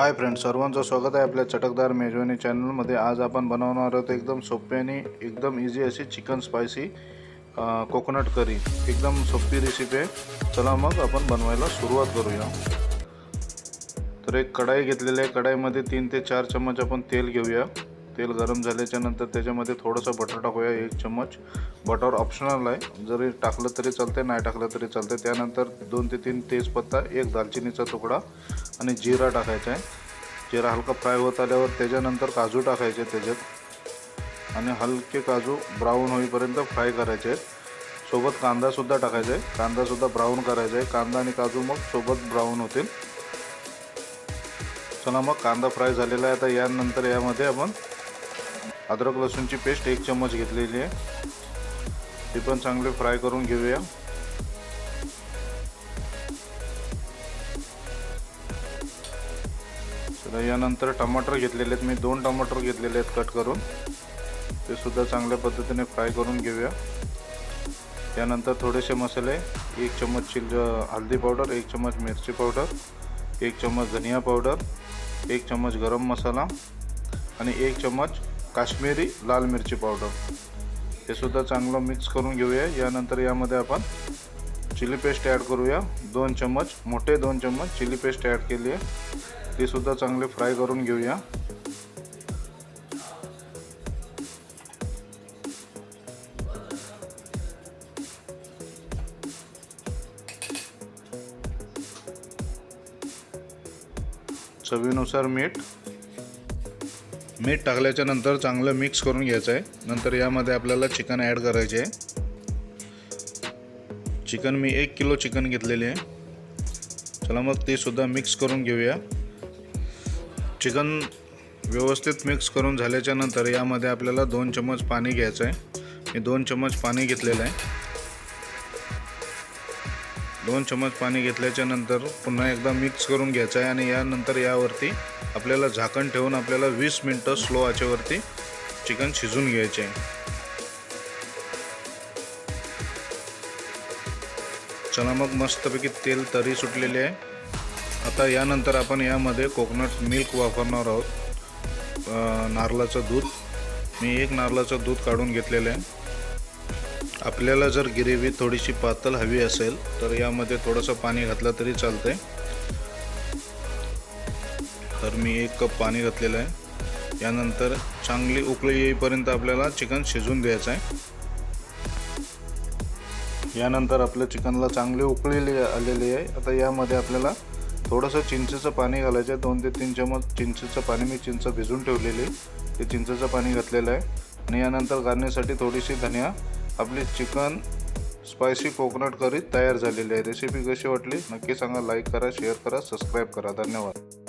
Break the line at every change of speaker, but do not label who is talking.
Hi friends सर्वांचं स्वागत आहे आपल्या चटकदार मेजवानी चॅनलमध्ये. आज आपण बनवणार आहोत एकदम सोपी आणि एकदम इझी अशी चिकन स्पायसी कोकोनट करी एकदम सोपी रेसिपी आहे. चला मग आपण बनवायला सुरुवात करूया. तर एक कढाई घेतलेली आहे. कढाईमध्ये तीन ते चार चम्मच आपण तेल घेऊया. तेल गरम झाल्याच्यानंतर त्याच्यामध्ये थोडंसं बटर टाकूया एक चम्मच. बटर ऑप्शनल आहे. जरी टाकलं तरी चालते नाही टाकलं तरी चालते त्यानंतर दोन ते तीन तेजपत्ता एक दालचिनीचा तुकडा आणि जिरा टाकायचा आहे. जिरा हलका फ्राय होत आल्यावर त्याच्यानंतर काजू टाकायचे त्याच्यात. आणि हलके काजू ब्राऊन होईपर्यंत फ्राय करायचे आहेत. सोबत कांदासुद्धा टाकायचा आहे. कांदासुद्धा ब्राऊन करायचा आहे. कांदा आणि काजू मग सोबत ब्राऊन होतील. चला मग कांदा फ्राय झालेला आहे. आता यानंतर यामध्ये आपण अद्रक लसूणची पेस्ट एक चम्मच घेतलेली आहे. ती पण चांगले फ्राय करून घेऊया. यानंतर टमाटर घेतलेले आहेत. मी दोन टमाटर घेतलेले आहेत कट करून. ते सुद्धा चांगल्या पद्धतीने फ्राय करून घेऊया. त्यानंतर थोडेसे मसाले एक चम्मच चिल हल्दी पावडर एक चम्मच मिरची पावडर एक चम्मच धनिया पावडर एक चम्मच गरम मसाला आणि एक चम्मच काश्मीरी लाल मिरची पावडर. हे सुद्धा चांगलं मिक्स करून घेऊया. यानंतर यामध्ये आपण चिली पेस्ट ॲड करूया. दोन चम्मच मोठे दोन चम्मच चिली पेस्ट ॲड केली आहे ती सुद्धा चांगले फ्राय करून घेऊया. चवीनुसार मीठ मीठ टाकल्याच्या नंतर चांगलं मिक्स करून घ्यायचं आहे. नंतर यामध्ये आपल्याला चिकन ॲड करायचे आहे. चिकन मी एक किलो चिकन घेतलेले आहे. चला मग ते सुद्धा मिक्स करून घेऊया. चिकन व्यवस्थित मिक्स करून झाल्याच्यानंतर यामध्ये आपल्याला दोन चम्मच पाणी घ्यायचं आहे. मी दोन चम्मच पाणी घेतलेलं आहे. दोन चम्मच पाणी घेतल्याच्या नंतर पुन्हा एकदा मिक्स करून घ्यायचं आहे आणि यानंतर यावरती आपल्याला झाकण ठेवून आपल्याला वीस मिनटं स्लो आचेवरती चिकन शिजून घ्यायचे आहे. चला मग मस्तपैकी तेल तरी सुटलेले आहे. आता यानंतर आपण यामध्ये कोकोनट मिल्क वापरणार आहोत. नारळाचं दूध. मी एक नारळाचं दूध काढून घेतलेलं आहे. आपल्याला जर गिरेवी थोडीशी पातळ हवी असेल तर यामध्ये थोडंसं पाणी घातलं तरी चालतंय. तर मी एक कप पाणी घातलेलं आहे. यानंतर चांगली उकळी येईपर्यंत आपल्याला चिकन शिजून द्यायचं आहे यानंतर आपल्या चिकनला चांगली उकळी आलेली आहे. आता यामध्ये आपल्याला थोडंसं चिंचेचं पाणी घालायचं आहे दोन ते तीन चमच चिंचेचं पाणी मी चिंच भिजून ठेवलेली ते चिंचेचं पाणी घातलेलं आहे. आणि यानंतर गारण्यासाठी थोडीशी धनिया आपली चिकन स्पायसी कोकोनट करी तयार झालेली आहे. रेसिपी कशी वाटली? नक्की सांगा लाईक करा शेअर करा सबस्क्राईब करा. धन्यवाद.